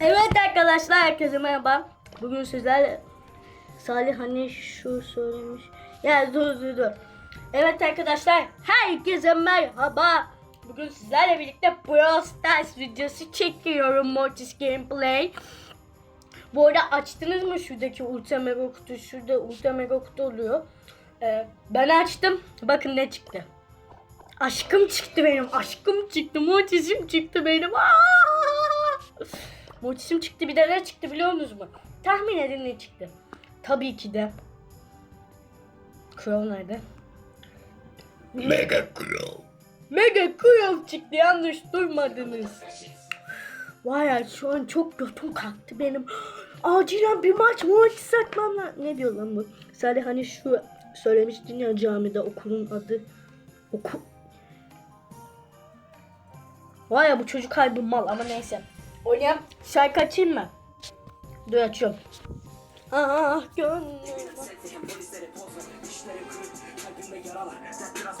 Evet arkadaşlar herkese merhaba. Bugün sizlerle Salih hani şu söylemiş. Ya dur dur dur. Evet arkadaşlar herkese merhaba. Bugün sizlerle birlikte Brawl Stars videosu çekiyorum. Mortis Gameplay. Bu arada açtınız mı şuradaki ultra mega kutu? Şurada ultra mega kutu oluyor. Ee, ben açtım. Bakın ne çıktı. Aşkım çıktı benim. Aşkım çıktı. Mortis'im çıktı benim. Aa! Mortis'im çıktı. Bir de ne çıktı biliyor musunuz mu? Tahmin edin ne çıktı. Tabii ki de. Crow nerede? Mega Crow. Mega Crow çıktı. Yanlış duymadınız. Vay ya şu an çok götüm kalktı benim. Acilen bir maç Mortis atmam lazım. Ne diyor lan bu? Salih hani şu söylemiştin ya camide okulun adı. Okul. Vay ya bu çocuk harbi mal ama neyse. Oynayalım. Şarkı açayım mı? Dur açıyorum. Ah gönlüm. Polisleri pozla, dişleri kırık, kalbimde yaralar. Sen biraz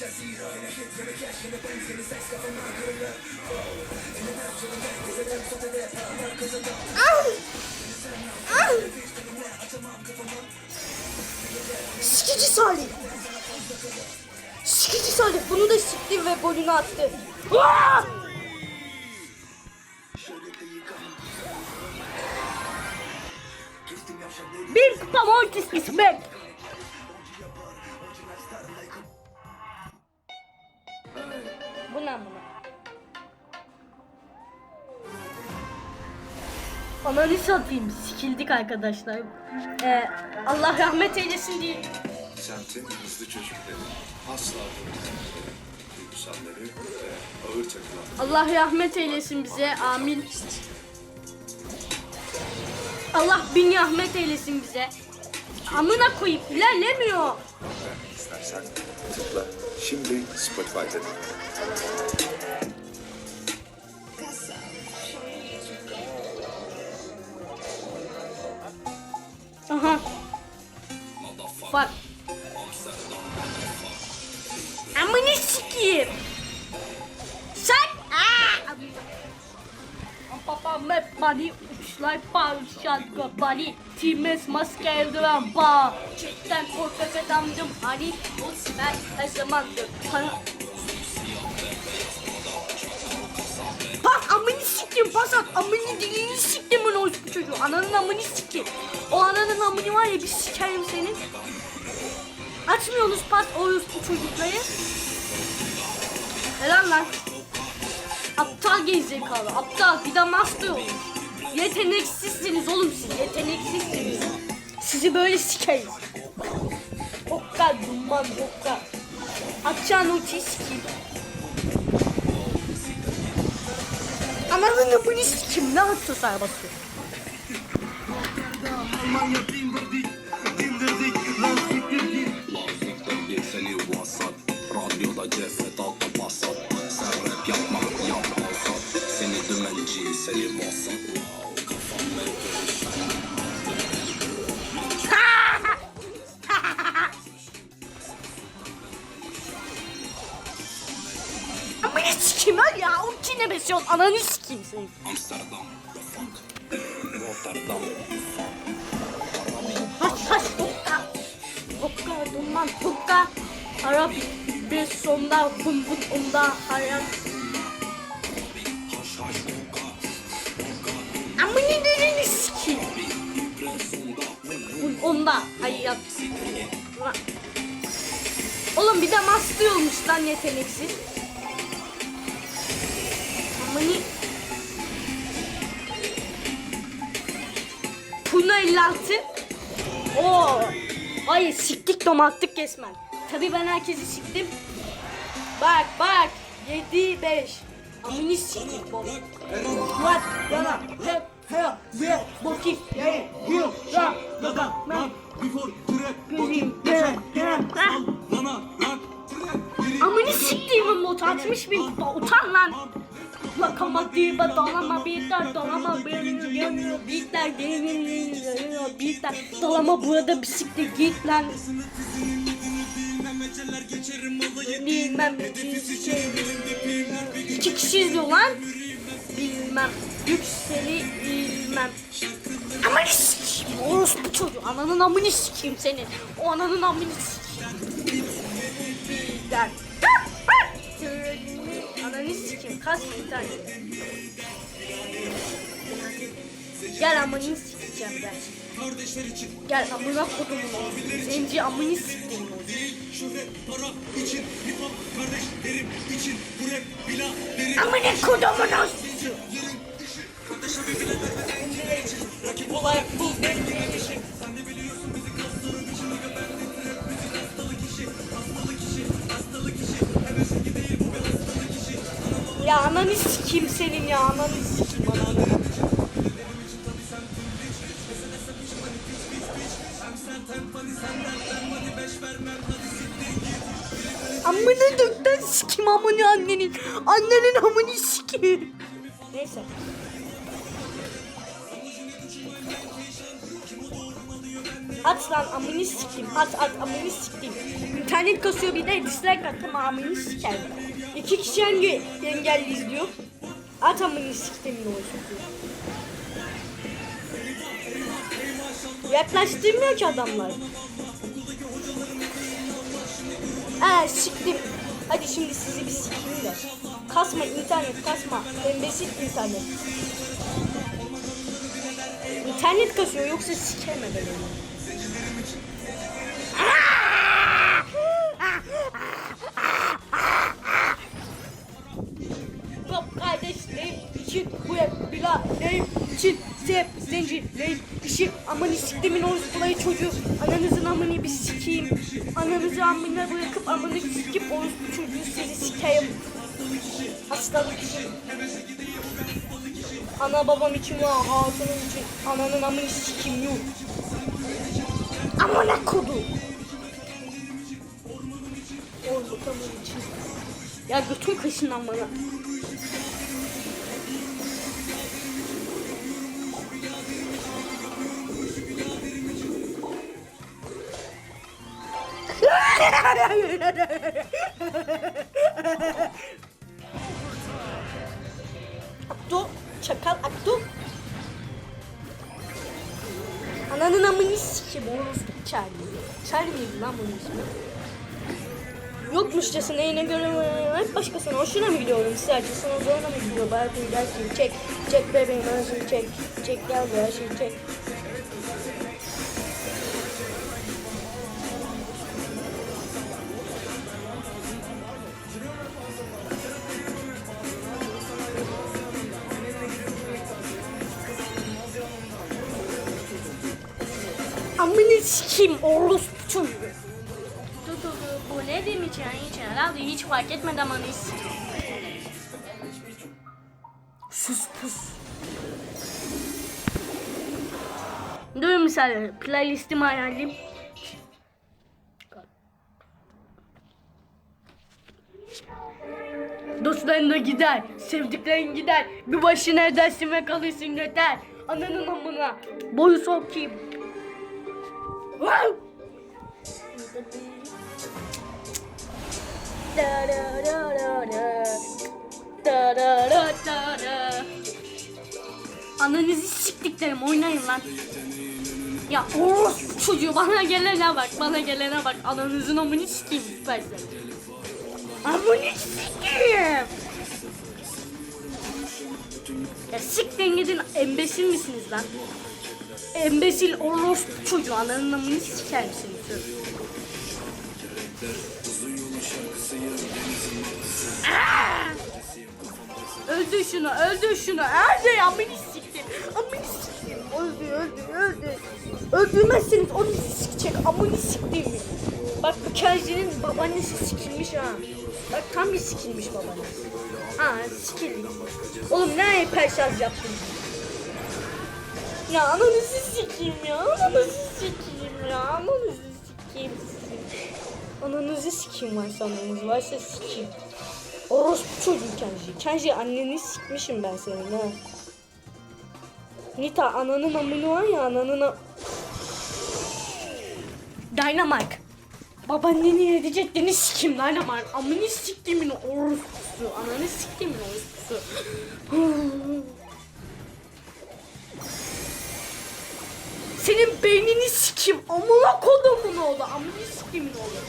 ne? 3 2 1 Sikici Salih! Sikici Salih. Bunu da sikti ve golünü attı. Ah! Bir kupa Mortis İsmet. Ne bunu? Ananı satayım. Sikildik arkadaşlar. Ee, Allah rahmet eylesin diye. Semtin hızlı çocukları asla duygusalları ve ağır takılan Allah rahmet eylesin bize. Amin. Allah bin rahmet eylesin bize. Amına koyup ilerlemiyor. İstersen tıkla. Şimdi Spotify'da da. Aha. Fuck. Amına sikeyim. Sen. Aa! Papa me body uçlar parçal body Times maske eldiven bağ Cidden korkak adamdım hani O ben her zamandır para Bak amını siktim pas at amını dilini siktim ben o çocuğu. Ananın amını siktim O ananın amını var ya bir sikerim senin Açmıyorsunuz pas o bu çocukları. Helal lan. Aptal gerizekalı aptal. Bir de master olmuş Yeteneksizsiniz oğlum siz yeteneksizsiniz Sizi böyle sikeriz Hokka duman hokka Açacağın ultiyi sikeyim Anladın mı bunu sikeyim ne basıyor bir seni vasat Radyoda cefet altta basat Sen rap yapma yap alsat Seni dümenci seni vasat besiyorsun ananı sikeyim seni Amsterdam Rotterdam Haş haş hukka. Hukka duman hukka. Arap bir sonda bum bum onda hayat. Amını dilini sikeyim. Bum onda hayat. Oğlum bir de master olmuş lan yeteneksiz hani Puna 56 Oo. Hayır siktik domattık kesmen. Tabi ben herkesi siktim. Bak bak 7 5 Amini siktik baba. What? Yana. Hep. Hep. Bakayım. Lakama diye dalama beatler dalama benim geliyor beatler geliyor beatler dalama burada bisiklet git lan. Bilmem şey. İki kişi izliyor lan. Bilmem. Yükseli bilmem. Amanı sikeyim orospu çocuğu. Ananın amını sikeyim senin. O ananın amını sikeyim. Bilmem. Kasma bir tane. Gel amını sikeceğim gel. Gel amına kodumun olsun. Zenci amını siktiğim olsun. Amına kodumun olsun. Ya ananı sikeyim senin ya ananı sikeyim ananı. Amına dökten sikim amını annenin. Annenin amını sikim. Neyse. At lan amını sikim. At at amını sikim. İnternet kasıyor bir de dislike attım amını siker. İki kişi hangi engelli izliyor? At amını siktim ne olsun. Yaklaştırmıyor ki adamlar. Ee siktim. Hadi şimdi sizi bir sikeyim de. Kasma internet kasma. Embesil internet. İnternet kasıyor yoksa sikeme ben onu. Hep bilaleyim için sep zencileyim işi amanı siktimin orospulayı çocuğu. Ananızın amını bir sikeyim ananızı amına bırakıp amanı sikip orospu çocuğu sizi sikeyim. Hastalık için. Ana babam için ya hatunum için. Ananın amını sikeyim yok amına kodu. Ortamın için. Ya götüm kaşından bana Abdu, çakal Abdu. Ananın amını sikim orospu Charlie. Charlie miydi lan bunun ismi? Yokmuşçasına yine göre hep başkasına hoşuna mı gidiyorum? Size acısına zoruna mı gidiyor? Gel şimdi çek. Çek bebeğim her şeyi çek. Çek gel her şeyi çek. Amını sikeyim orospu çocuğu. Dur dur dur bu ne demeyeceğin hiç herhalde hiç fark etmedi ama neyse. Sus pus. Dur misal playlistimi ayarlayayım. Dostların da gider, sevdiklerin gider. Bir başına edersin ve kalırsın yeter. Ananın amına, boyu sokayım. Ananızı siktiklerim oynayın lan. Ya orospu çocuğu bana gelene bak bana gelene bak ananızın amını sikeyim süpersen. Amını sikeyim. Ya siktin gidin embesil misiniz lan? Embesil orospu çocuğu ananın amını siker misiniz? Aa! Öldür şunu, öldür şunu. Öldür amını siktir. Amını siktir. öldü öldü öldü. Öldürmezseniz onu sikecek amını siktiğimi. Bak bu Kenji'nin babaannesi sikilmiş ha. Bak tam bir sikilmiş babaannesi. Ha sikilmiş. Oğlum ne hiper şarj yaptın? Ya ananızı sikeyim ya. Ananızı sikeyim ya. Ananızı sikeyim sizin. Ananızı sikeyim varsa ananız varsa sikeyim. Orospu çocuğu Kenji. Kenji anneni sikmişim ben senin ha. Nita ananın amını var ya ananın a- Dynamite. Babaanneni edeceklerini sikim Dynamite. Amını siktimin orospusu. Ananı siktimin orospusu. Senin beynini sikim. Amına kodumun oğlu. Amını sikimin oğlu.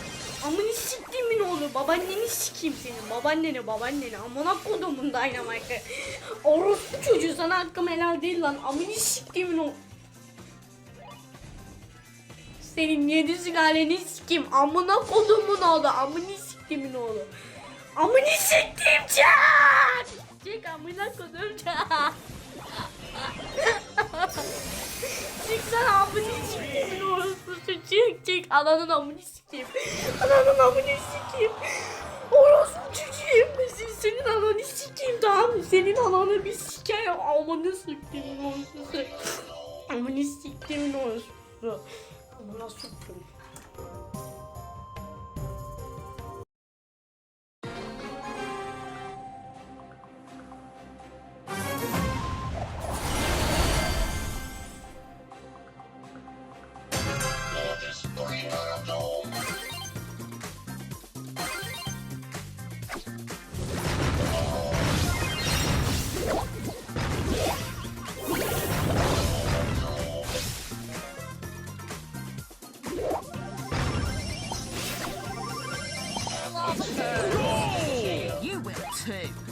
Amını siktimin oğlu. Babaanneni sikeyim senin. Babaanneni babaanneni. Amına kodumun Dynamite. Orospu çocuğu sana hakkım helal değil lan. Amını siktimin oğlu. Senin yedi sülaleni sikeyim. Amına kodumun oğlu. Amını siktimin oğlu. Amını siktim çak. Çek amına kodum çak. Çıksana amını sikeyim orospusu çık çık. Ananın amını sikeyim. Ananın amını sikeyim. Orospu çocuğum senin, ananı sikeyim. Tamam mı? Senin ananı bir sikeyim. Amını sikeyim orospusu amını sikeyim orospusu amına soktum You will too.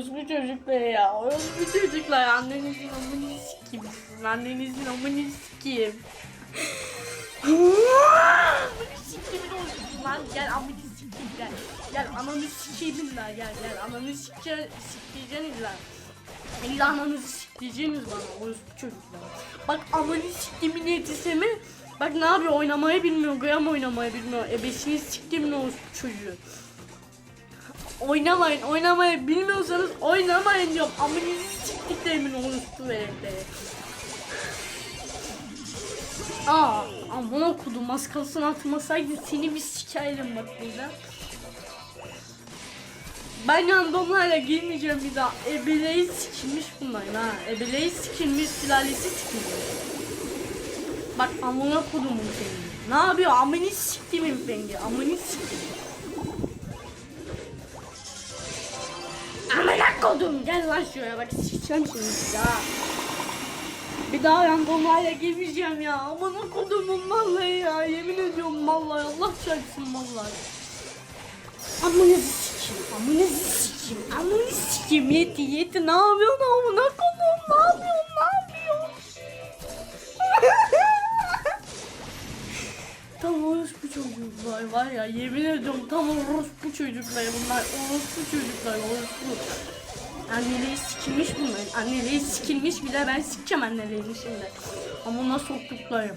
Orospu çocuklar ya. Orospu çocuklar. Annenizin amını sikeyim. Annenizin amını sikeyim. Amını sikeyim olsun lan. Gel amını sikeyim gel. Gel ananı sikeyim lan gel gel. Ananı sike sikleyeceksiniz lan. İlla ananızı sikleyeceksiniz bana orospu çocuklar. Bak amanı siktimin yetişemi. Bak ne yapıyor oynamayı bilmiyor. Gram oynamayı bilmiyor. Ebesini siktimin orospu çocuğu. Oynamayın, oynamayı bilmiyorsanız oynamayın diyorum. Amınızı siktiklerimin orospu veletleri. Aa, aman okudum az kalsın seni bir sikerim bak burada. Ben yandomlarla girmeyeceğim bir daha. Ebeleyi sikilmiş bunlar ha. Ebeleyi sikilmiş, sülalesi sikilmiş. Bak amına kodumun seni. Ne yapıyor? Amını siktimin pengi. Amını siktimin. Kodum gel lan şuraya bak sikeceğim şimdi bir daha. Bir daha randomlarla girmeyeceğim ya. Amına kodumun vallahi ya. Yemin ediyorum vallahi Allah çarpsın vallahi. Amınızı sikeyim, amınızı sikeyim, amını sikeyim yeti yeti ne yapıyorsun amına kodum ne yapıyorsun ne yapıyorsun? tam orospu çocuklar var ya yemin ediyorum tam orospu çocuklar bunlar orospu çocuklar orospu. Anneliği sikilmiş bunların. Anneliği sikilmiş bile ben sikeceğim anneliğini şimdi. Amına soktuklarım.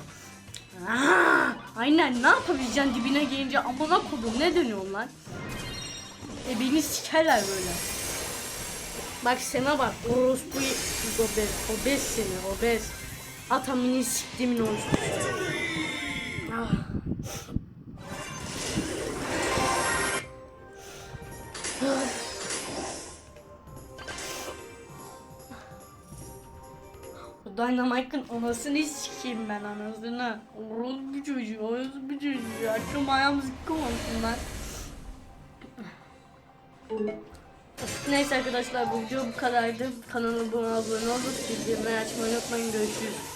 Aa, aynen ne yapabileceksin dibine gelince amına kodum ne dönüyorsun lan? E beni sikerler böyle. Bak sana bak orospu obez, obez seni obez. Atamini siktimin olsun. Ah. Dynamite'ın anasını sikeyim ben anasını. Orospu bir çocuğu, orospu bir çocuğu. Akşam ayağım zıkkım olsun lan. Neyse arkadaşlar bu video bu kadardı. Kanala abone olup bildirimleri açmayı unutmayın. Görüşürüz.